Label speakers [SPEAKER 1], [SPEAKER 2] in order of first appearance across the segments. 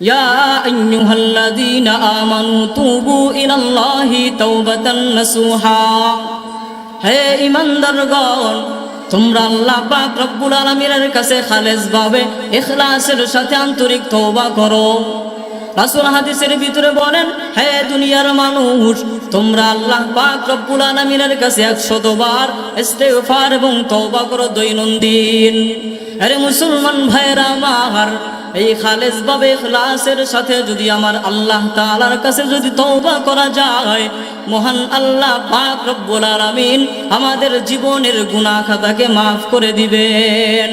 [SPEAKER 1] يا أيها الذين آمنوا توبوا إلى الله توبة نصوحا হে ইমানদারগণ তোমরা আল্লাহ পাক রব্বুল আলামিনের কাছে খালেজ ভাবে ইখলাসের সাথে আন্তরিক তওবা করো রাসূল হাদিসের ভিতরে বলেন, হে দুনিয়ার মানুষ, তোমরা আল্লাহ পাক রব্বুল আলামিনের কাছে 100 বার ইস্তেগফার এবং তওবা করো দৈনন্দিন। আরে মুসলমান ভাইরা আমার, এই খালেজ ভাবে ইখলাসের সাথে যদি আমার আল্লাহ তাআলার কাছে যদি তওবা করা যায়, মহান আল্লাহ পাক রব্বুল আলামিন আমাদের জীবনের গুনাহ খাতাকে মাফ করে দিবেন।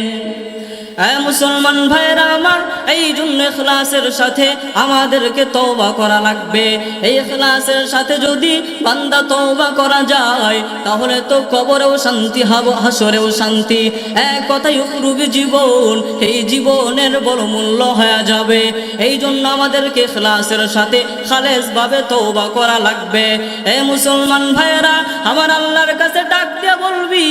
[SPEAKER 1] মুসলমান ভাইরা আমার, এই জন্য ইখলাসের সাথে আমাদেরকে তওবা করা লাগবে। এই ইখলাসের সাথে যদি বান্দা তওবা করা যায়, তাহলে তো কবরেও শান্তি, হব হাসরেও শান্তি। এক কথাই উপরূপী জীবন, এই জীবনের বড় মূল্য হয়ে যাবে। এই জন্য আমাদেরকে ইখলাসের সাথে খালেজ ভাবে তওবা করা লাগবে। এ মুসলমান ভাইরা আমার আল্লাহর কাছে ডাক দিয়ে বলবি,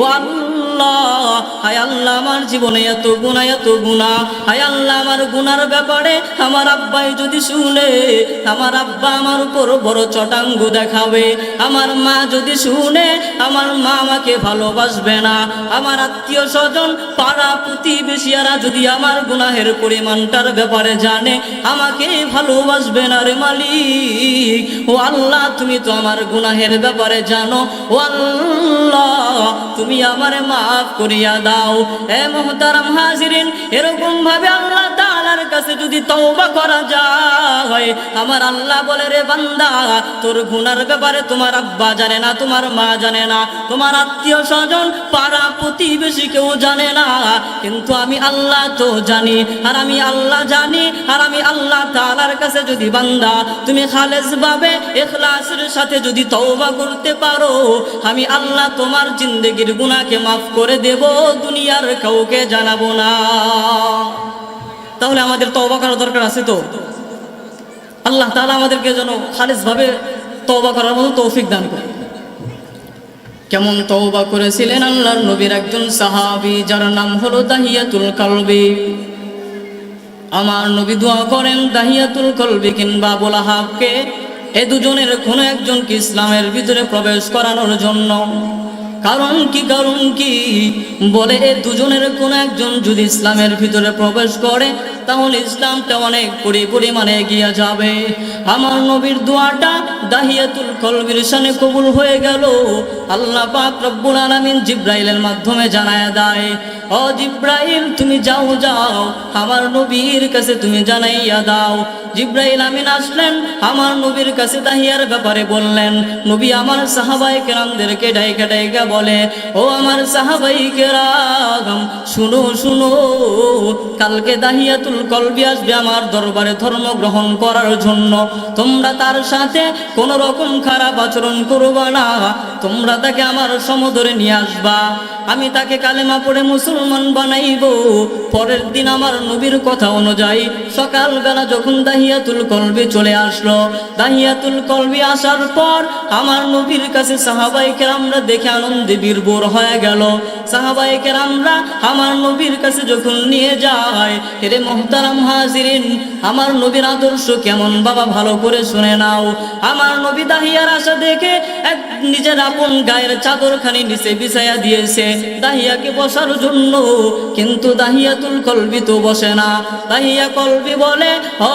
[SPEAKER 1] ও আল্লাহ الله হায় আল্লাহ, আমার জীবনে এত গুণা এত গুণা হায় আল্লাহ, আমার গুনার ব্যাপারে আমার আব্বাই যদি শুনে, আমার আব্বা আমার উপর বড় চটাঙ্গ দেখাবে। আমার মা যদি শুনে, আমার মা আমাকে ভালোবাসবে না। আমার আত্মীয় স্বজন, পাড়া প্রতিবেশিয়ারা যদি আমার গুনাহের পরিমাণটার ব্যাপারে জানে, আমাকে ভালোবাসবে না রে মালিক। ও আল্লাহ, তুমি তো আমার গুনাহের ব্যাপারে জানো। ও আল্লাহ, তুমি আমারে মাফ করিয়া দাও। এ মোহতারাম হাজিরিন এরকম ভাবে আল্লাহ তাআলার কাছে যদি তওবা করা যায়, আমার আল্লাহ বলে, রে বান্দা, তোর গুনার ব্যাপারে তোমার আব্বা জানে না, তোমার মা জানে না, তোমার আত্মীয় স্বজন, পাড়া প্রতিবেশী কেউ জানে না, কিন্তু আমি আল্লাহ তো জানি, আর আমি আল্লাহ জানি, আর আমি আল্লাহ তাআলার কাছে যদি বান্দা, তুমি খালেজ ভাবে, ইখলাসের সাথে যদি তওবা করতে পারো, আমি আল্লাহ তোমার জিন্দগির গুনাহকে মাফ করে দেব, দুনিয়ার কাউকে জানাব না। তাহলে আমাদের তওবা করার দরকার আছে তো? আল্লাহ তাআলা আমাদেরকে যেন খালেজ ভাবে তওবা করার মতো তৌফিক দান করে কেমন তওবা করেছিলেন আল্লাহর নবীর একজন সাহাবী, যার নাম হলো দাহিয়াতুল কালবি। আমার নবী দোয়া করেন, দাহিয়াতুল কলবি কিংবা বোলাহাবকে এ দুজনের কোনো একজনকে ইসলামের ভিতরে প্রবেশ করানোর জন্য। কারণ কি কারণ কি? বলে দুজনের কোনো একজন যদি ইসলামের ভিতরে প্রবেশ করে, তাহলে ইসলামটা অনেক পরি পরিমাণে এগিয়ে যাবে। আমার নবীর দোয়াটা দাহিয়াতুল কলবির সানে কবুল হয়ে গেল। আল্লাহ পাক রব্বুল আলামিন জিব্রাইলের মাধ্যমে জানায় দেয়, ও জিব্রাইল, তুমি যাও যাও। আমার নবীর কাছে তুমি জানাইয়া দাও। জিব্রাইল আমিন আসলেন, আমার নবীর কাছে দাহিয়ার ব্যাপারে বললেন, নবী আমার সাহাবাই কেরামদেরকে ডাইকা ডাইকা বলে, ও আমার সাহাবাই কেরাম, শুনো শুনো, কালকে দাহিয়াতুল কলবি আসবে আমার দরবারে ধর্ম গ্রহণ করার জন্য। তোমরা তার সাথে কোন রকম খারাপ আচরণ করবা না, তোমরা তাকে আমার সমদরে নিয়ে আসবা। আমি তাকে কালেমা পড়ে মুসলমান বানাইব। পরের দিন আমার নবীর কথা অনুযায়ী সকালবেলা যখন দাহিয়াতুল কলবে চলে আসলো, দাহিয়াতুল কলবি আসার পর আমার নবীর কাছে সাহাবাইকে আমরা দেখে আনন্দে বীরবোর হয়ে গেল। সাহাবাই কেরামরা আমার নবীর কাছে যখন নিয়ে যায় এরে মোহতারাম হাজিরিন, আমার নবীর আদর্শ কেমন বাবা ভালো করে শুনে নাও। আমার নবী দাহিয়ার আশা দেখে এক নিজের আপন গায়ের চাদরখানি নিচে বিছাইয়া দিয়েছে। দাহিয়াকে বসার জন্য কিন্তু দাহিয়াতুল কলবি তো বসে না। দাহিয়া কলবি বলে, ও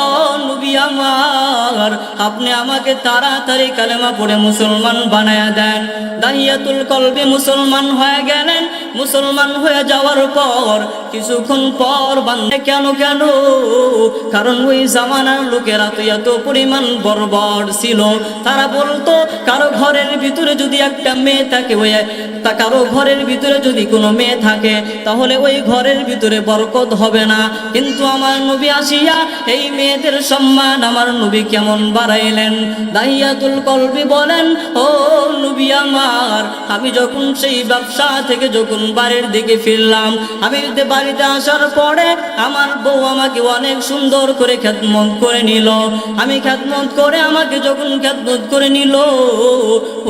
[SPEAKER 1] নবী আমার, আপনি আমাকে তাড়াতাড়ি কালেমা পড়ে মুসলমান বানায়া দেন। দাহিয়াতুল কলবি মুসলমান হয়ে গেলেন। মুসলমান হয়ে যাওয়ার পর, কিছুক্ষণ পর বান্ধে কেন কেন? কারণ ওই জামানার লোকেরা তো এত পরিমাণ বর্বর ছিল। তারা বলতো, কারও ঘরের ভিতরে যদি একটা মেয়ে থাকে, ওই তা কারও ঘরের ভিতরে যদি কোনো মেয়ে থাকে, তাহলে ওই ঘরের ভিতরে বরকত হবে না। কিন্তু আমার নবী আসিয়া এই মেয়েদের সম্মান আমার নবী কেমন বাড়াইলেন? দাহিয়াতুল কলবি বলেন, ও নবী আমার, আমি যখন সেই ব্যবসা থেকে যখন বাড়ির দিকে ফিরলাম, আমি বাড়িতে আসার পরে আমার বউ আমাকে অনেক সুন্দর করে খ্যাতমত করে নিল। আমি খ্যাতমত করে আমাকে যখন খ্যাতমত করে নিল,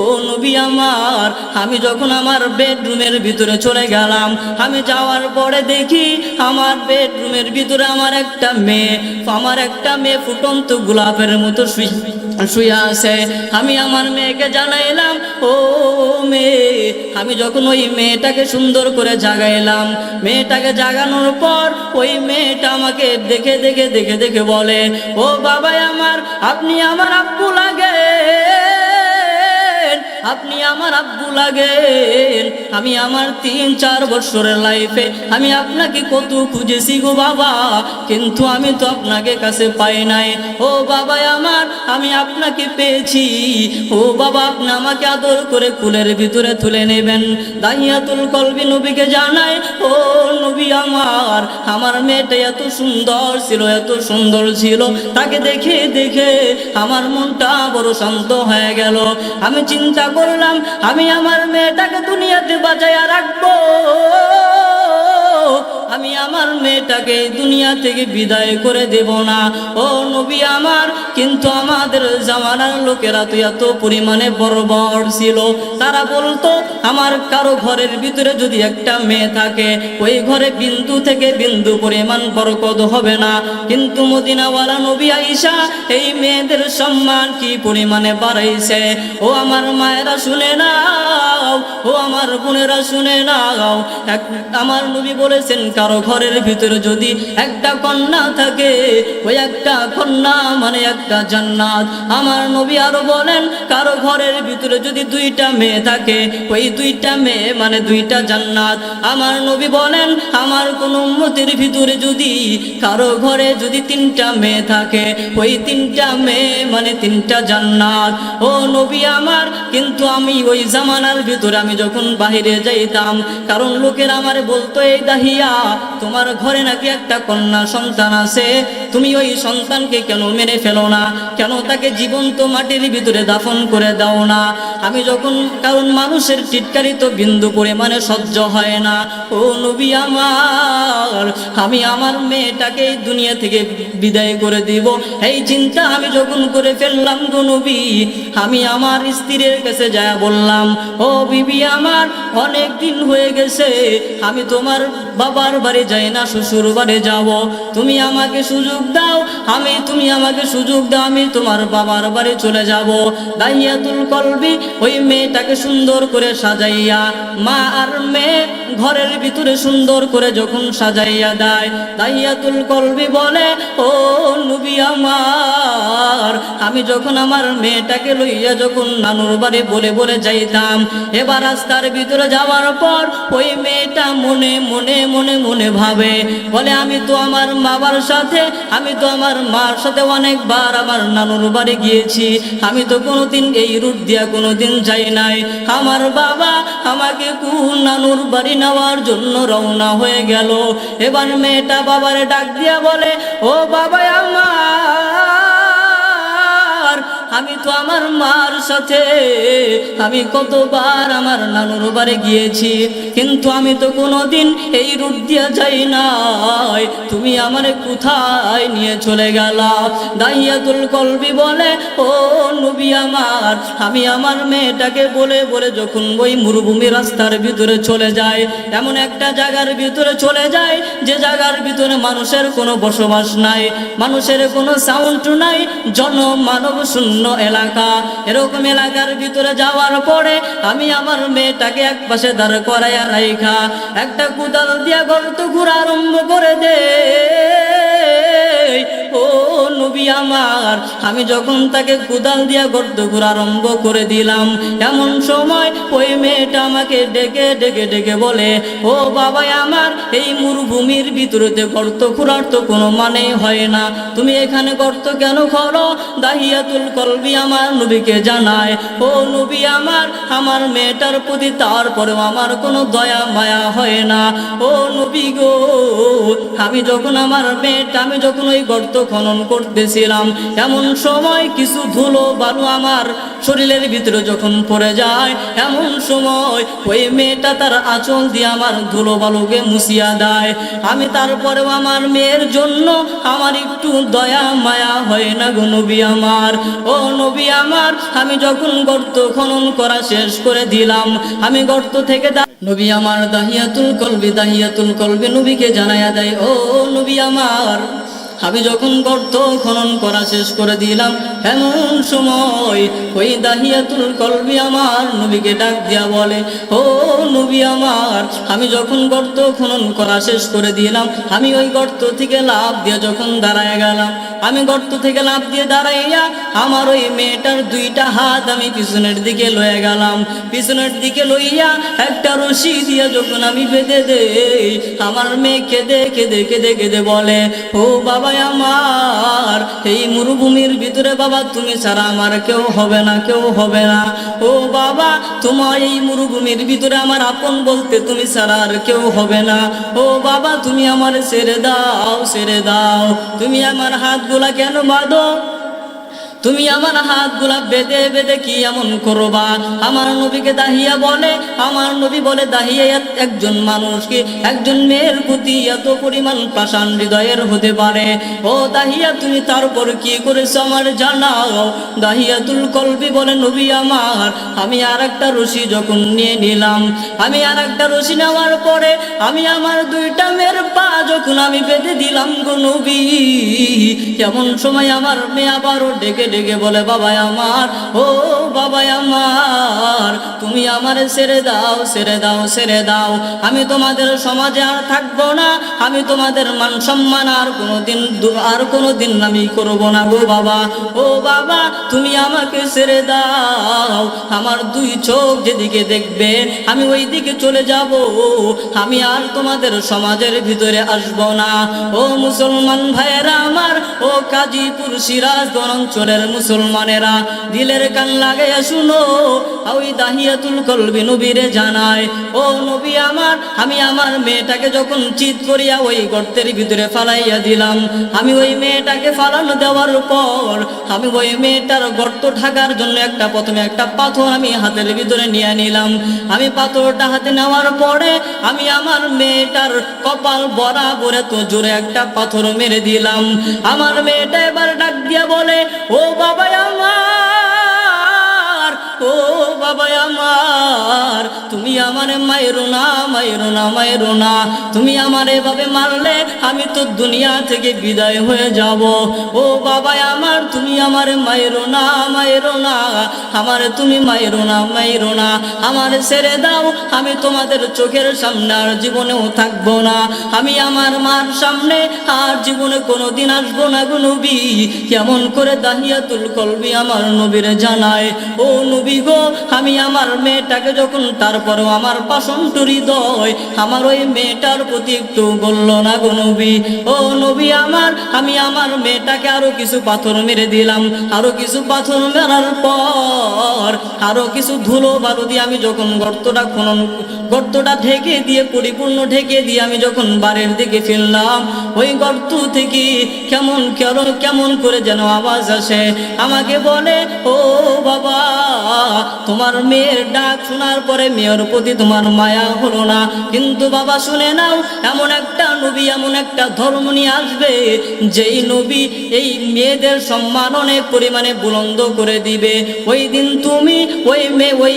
[SPEAKER 1] ও নবী আমার, আমি যখন আমার বেডরুমের ভিতরে চলে গেলাম। আমি যাওয়ার পরে দেখি আমার বেডরুমের ভিতরে আমার একটা মেয়ে, আমার একটা মেয়ে ফুটন্ত গোলাপের মতো শুয়ে শুয়ে আছে। আমি আমার মেয়েকে জানাইলাম ও মেয়ে। আমি যখন ওই মেয়েটাকে সুন্দর করে জাগাইলাম, মেয়েটাকে জাগানোর পর ওই মেয়েটা আমাকে দেখে দেখে দেখে দেখে বলে, ও বাবাই আমার, আপনি আমার আব্বু লাগে। আপনি আমার আব্বু লাগেন, আমি আমার তিন চার বছরের লাইফে আমি আপনাকে কত খুঁজেছি গো বাবা, কিন্তু আমি তো আপনাকে কাছে পাই নাই। ও বাবা আমার, আমি আপনাকে পেয়েছি। ও বাবা, আপনি আমাকে আদর করে কুলের ভিতরে তুলে নেবেন। দাইয়াতুল কলবি নবীকে জানাই, ও নবী আমার আমার মেয়েটা এত সুন্দর ছিল, এত সুন্দর ছিল। তাকে দেখে দেখে আমার মনটা বড় শান্ত হয়ে গেল। আমি চিন্তা করলাম আমি আমার মেয়েটাকে দুনিয়াতে বাঁচাইয়া রাখব। আমি আমার মেয়েটাকে দুনিয়া থেকে বিদায় করে দেব না। ও নবী আমার, কিন্তু আমাদের জামানার লোকেরা তো এত পরিমাণে বর্বর ছিল। তারা বলতো, আমার কারও ঘরের ভিতরে যদি একটা মেয়ে থাকে, ওই ঘরে বিন্দু থেকে বিন্দু পরিমাণ বরকত হবে না। কিন্তু মদিনাওয়ালা নবী আইসা এই মেয়েদের সম্মান কি পরিমাণে বাড়াইছে? ও আমার মায়েরা শুনে নাও, ও আমার বোনেরা শুনে এক, আমার নবী বলেছেন কারও ঘরের ভিতরে যদি একটা কন্যা থাকে, ওই একটা কন্যা মানে একটা জান্নাত। আমার নবী আরও বলেন, কারও ঘরের ভিতরে যদি দুইটা মেয়ে থাকে, ওই দুইটা মেয়ে মানে দুইটা জান্নাত। আমার নবী বলেন, আমার কোন উম্মতির ভিতরে যদি কারও ঘরে যদি তিনটা মেয়ে থাকে, ওই তিনটা মেয়ে মানে তিনটা জান্নাত। ও নবী আমার, কিন্তু আমি ওই জামানার ভিতরে, আমি যখন বাহিরে যাইতাম, কারণ লোকের আমার বলতো, এই দাহিয়া তোমার ঘরে নাকি একটা কন্যা সন্তান আছে? তুমি ওই সন্তানকে কেন মেরে ফেলো না? কেন তাকে জীবন্ত মাটির ভিতরে দাফন করে দাও না? আমি যখন কারণ মানুষের টিটকারি তো বিন্দু পরিমাণে সহ্য হয় না। ও নবী আমার, আমি আমার মেয়েটাকে দুনিয়া থেকে বিদায় করে দিব। এই চিন্তা আমি যখন করে ফেললাম গো নবী, আমি আমার স্ত্রীর কাছে যায় বললাম, ও বিবি আমার, অনেক দিন হয়ে গেছে, আমি তোমার বাবার বাড়ি যাই না শ্বশুর বাড়ি যাব। তুমি আমাকে সুযোগ দাও। আমি, তুমি আমাকে সুযোগ দাও, আমি তোমার বাবার বাড়ি চলে যাব। দাইয়াতুল কলবি ওই মেয়েটাকে সুন্দর করে সাজাইয়া, মা আর মেয়ে ঘরের ভিতরে সুন্দর করে যখন সাজাইয়া দেয়, দাইয়াতুল কলবি বলে, ও নবী আমার, আমি যখন আমার মেয়েটাকে লইয়া যখন নানুর বাড়ি বলে বলে যাইতাম, এবার রাস্তার ভিতরে যাওয়ার পর ওই মেয়েটা মনে মনে মনে মনে ভাবে, বলে, আমি তো আমার বাবার সাথে আমি তো আমার মার সাথে অনেকবার আমার নানুর বাড়ি গিয়েছি। আমি তো কোনোদিন এই রুট দিয়া কোনোদিন যাই নাই। আমার বাবা আমাকে কুন নানুর বাড়ি নেওয়ার জন্য রওনা হয়ে গেল। এবার মেয়েটা বাবারে ডাক দিয়া বলে, ও বাবা আমার আমি তো আমার মার সাথে, আমি কতবার আমার নানুর বাড়ি গিয়েছি, কিন্তু আমি তো কোনোদিন এই রুট দিয়া যাই নাই। তুমি আমার কোথায় নিয়ে চলে গেলা? দাইয়াতুল কলবি বলে, ও নবী আমার, আমি আমার মেয়েটাকে বলে বলে যখন ওই মরুভূমি রাস্তার ভিতরে চলে যায় এমন একটা জায়গার ভিতরে চলে যায় যে জায়গার ভিতরে মানুষের কোনো বসবাস নাই, মানুষের কোনো সাউন্ড নাই জন মানব শূন্য এলাকা। এরকম এলাকার ভিতরে যাওয়ার পরে আমি আমার মেয়েটাকে এক পাশে দাঁড় করাইয়া রাইখা, একটা কুদাল দিয়া গর্ত ঘুরা আরম্ভ করে দে ও নবী আমার। আমি যখন তাকে কুদাল দিয়া গর্ত ঘুরা আরম্ভ করে দিলাম, এমন সময় ওই মেয়েটা আমাকে ডেকে ডেকে ডেকে বলে, ও বাবা আমার, এই মরুভূমির ভিতরেতে গর্ত খুঁড়ার তো কোনো মানে হয় না। তুমি এখানে গর্ত কেন করো দাহিয়াতুল কলবি আমার নবীকে জানায়, ও নবী আমার আমার মেয়েটার প্রতি তারপরেও আমার কোনো দয়া, মায়া হয় না। ও নবী গো, আমি যখন আমার মেয়েটা, আমি যখন ওই গর্ত খনন করতেছি করতেছিলাম এমন সময় কিছু ধুলো বালু আমার শরীরের ভিতরে যখন পড়ে যায়, এমন সময় ওই মেয়েটা তার আঁচল দিয়ে আমার ধুলো বালুকে মুছিয়া দেয়। আমি তারপরেও আমার মেয়ের জন্য আমার একটু দয়া, মায়া হয় না গো নবী আমার। ও নবী আমার, আমি যখন গর্ত খনন করা শেষ করে দিলাম, আমি গর্ত থেকে নবী আমার দাহিয়াতুল কলবি দাহিয়াতুল কলবি নবীকে জানাইয়া দেয়, ও নবী আমার। আমি যখন গর্ত খনন করা শেষ করে দিলাম, এমন সময় ওই দাহিয়াতুল কলবি আমার নবীকে ডাক দিয়া বলে, ও নবী আমার, আমি যখন গর্ত খনন করা শেষ করে দিলাম, আমি ওই গর্ত থেকে লাভ দিয়ে যখন দাঁড়ায় গেলাম আমি গর্ত থেকে লাভ দিয়ে দাঁড়াইয়া আমার ওই মেয়েটার দুইটা হাত আমি পিছনের দিকে লয়ে গেলাম। পিছনের দিকে লইয়া একটা রশি দিয়ে যখন আমি বেঁধে দেই, আমার মেয়ে কেঁদে কেঁদে কেঁদে কেঁদে বলে, ও বাবা আমার, এই মরুভূমির ভিতরে বাবা, তুমি ছাড়া আমার কেউ হবে না, কেউ হবে না। ও বাবা, তোমার এই মরুভূমির ভিতরে আমার আপন বলতে তুমি ছাড়া আর কেউ হবে না। ও বাবা, তুমি আমার ছেড়ে দাও ছেড়ে দাও। তুমি আমার হাতগুলা কেন বাঁধো? তুমি আমার হাতগুলা বেঁধে বেঁধে কি এমন করবা? আমার নবীকে দাহিয়া বলে, আমার নবী বলে দাহিয়া একজন মানুষকে, একজন মেয়ের প্রতি এত পরিমাণ পাষাণ হৃদয়ের হতে পারে। ও দাহিয়া, তুমি তারপর কি করেছ আমার জানাও। দাহিয়াতুল কলবি বলে, নবী আমার, আমি আর একটা রশি যখন নিয়ে নিলাম, আমি আর একটা রশি নেওয়ার পরে আমি আমার দুইটা মেয়ের পা যখন আমি বেঁধে দিলাম গো নবী এমন সময় আমার মেয়ে আবারও ডেকে ডেকে বলে, বাবাই আমার, ও বাবাই আমার, তুমি আমারে ছেড়ে দাও ছেড়ে দাও ছেড়ে দাও। আমি তোমাদের সমাজে আর থাকব না, আমি তোমাদের মান সম্মান আর কোনোদিন দু- আর কোনোদিন আমি করব না গো বাবা। ও বাবা, তুমি আমাকে ছেড়ে দাও। আমার দুই চোখ যেদিকে দেখবে, আমি ওই দিকে চলে যাব। আমি আর তোমাদের সমাজের ভিতরে আসব না। ও মুসলমান ভাইয়েরা আমার, ও কাজীপুর সিরাজগঞ্জ অঞ্চলের মুসলমানেরা, দিলের কান লাগাইয়া শুনো। ওই দাহিয়াতুল কলবি নবীরে জানায়, ও নবী আমার, আমি আমার মেয়েটাকে যখন চিত করিয়া ওই গর্তের ভিতরে ফালাইয়া দিলাম, আমি ওই মেয়েটাকে ফালানো দেওয়ার পর, আমি ওই মেয়েটার গর্ত ঢাকার জন্য একটা প্রথমে একটা পাথর আমি হাতের ভিতরে নিয়ে নিলাম। আমি পাথরটা হাতে নেওয়ার পরে আমি আমার মেয়েটার কপাল বরাবর এত জোরে একটা পাথর মেরে দিলাম। আমার মেয়েটা এবার ডাক দিয়া বলে, ও বাবা আমার ও বাবা আমার, তুমি আমার মায়েরো না মায়েরো না মায়েরো না। তুমি আমার এভাবে মারলে আমি তো দুনিয়া থেকে বিদায় হয়ে যাব। ও বাবা আমার, তুমি আমার মায়েরো না মায়েরো না। আমার তুমি মায়েরো না মায়েরো না। আমার ছেড়ে দাও, আমি তোমাদের চোখের সামনে আর জীবনেও থাকব না। আমি আমার মার সামনে আর জীবনে কোনোদিন আসব না গো নবী। কেমন করে দাহিয়াতুল কলবি আমার নবীর জানায়। ও নবী গো। আমি আমার মেয়েটাকে যখন তারপরও আমার পাশন হৃদয় আমার ওই মেয়েটার প্রতি একটু বলল না গো নবী। ও নবী আমার, আমি আমার মেয়েটাকে আরও কিছু পাথর মেরে দিলাম। আরও কিছু পাথর মেরার পর, আরও কিছু ধুলো বালু দিয়ে আমি যখন গর্তটা খনন গর্তটা ঢেকে দিয়ে, পরিপূর্ণ ঢেকে দিয়ে আমি যখন বাড়ির দিকে ফিরলাম, ওই গর্ত থেকে কেমন কেমন কেমন করে যেন আওয়াজ আসে। আমাকে বলে, ও বাবা, তোমার মেয়ের ডাক শোনার পরে মেয়ের প্রতি তোমার মায়া হলো না। কিন্তু বাবা, শুনে নাও, এমন একটা নবী, এমন একটা ধর্ম নিয়ে আসবে, যেই নবী এই মেয়েদের সম্মান অনেক পরিমাণে বুলন্দ করে দিবে। ওই দিন তুমি, ওই মেয়ে, ওই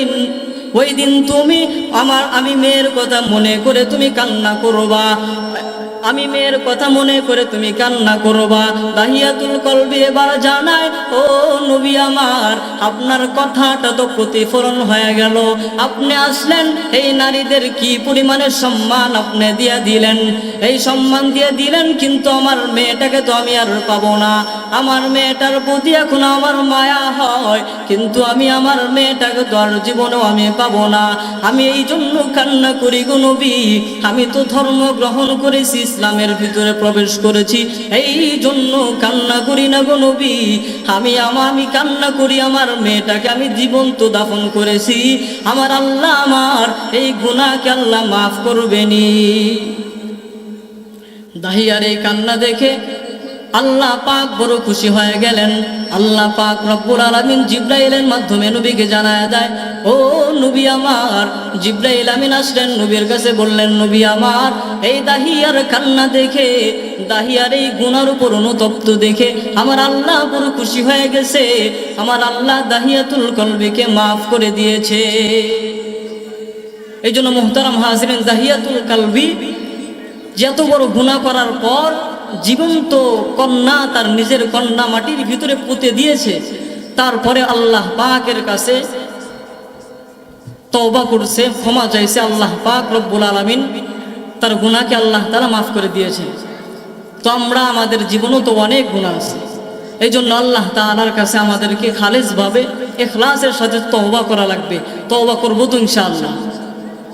[SPEAKER 1] ওই দিন তুমি আমার আমি মেয়ের কথা মনে করে তুমি কান্না করবা। আমি মেয়ের কথা মনে করে তুমি কান্না করবা। দাহিয়াতুল কলবি এবার জানায়, ও নবী আমার, আপনার কথাটা তো প্রতিফলন হয়ে গেল। আপনি আসলেন, এই নারীদের কি পরিমাণে সম্মান আপনি দিয়ে দিলেন? এই সম্মান দিয়ে দিলেন কিন্তু আমার মেয়েটাকে তো আমি আর পাবো না। আমার মেয়েটার প্রতি এখন আমার মায়া হয়, কিন্তু আমি আমার মেয়েটাকে তো আর জীবনেও আমি পাবো না। আমি এই জন্য কান্না করি গো নবী, আমি তো ধর্ম গ্রহণ করেছি ইসলামের ভিতরে প্রবেশ করেছি। এই জন্য কান্না করি না গো নবী। আমি আমা- কান্না করি, আমার মেয়েটাকে আমি জীবন্ত দাফন করেছি। আমার আল্লাহ আমার, এই গুণাকে আল্লাহ মাফ করবেনি দাহিয়ার এই কান্না দেখে আল্লাহ পাক বড় খুশি হয়ে গেলেন। আল্লাহ পাক রব্বুল আলামিন জিব্রাইলের মাধ্যমে নবীকে জানায় দেয়, ও নবী আমার। জিব্রাইল আমিন আসলেন নবীর কাছে বললেন, নবী আমার, এই দাহিয়ার কান্না দেখে, দাহিয়ার এই গুনার উপর অনুতপ্ত দেখে আমার আল্লাহ বড় খুশি হয়ে গেছে। আমার আল্লাহ দাহিয়াতুল কলবিকে মাফ করে দিয়েছে। এই জন্য মোহতারাম হাজরেন, দাহিয়াতুল কালবি যে এত বড় গুণা করার পর জীবন্ত কন্যা তার নিজের কন্যা মাটির ভিতরে পুঁতে দিয়েছে। তারপরে আল্লাহ পাকের কাছে তওবা করছে, ক্ষমা চাইছে আল্লাহ পাক রব্বুল আলামিন। তার গুণাকে আল্লাহ তারা মাফ করে দিয়েছে। তো আমরা, আমাদের জীবনেও তো অনেক গুণা আছে। এই জন্য আল্লাহ তাআলার কাছে আমাদেরকে খালেজভাবে এখলাসের সাথে তওবা করা লাগবে। তওবা করব তো ইনশাআল্লাহ।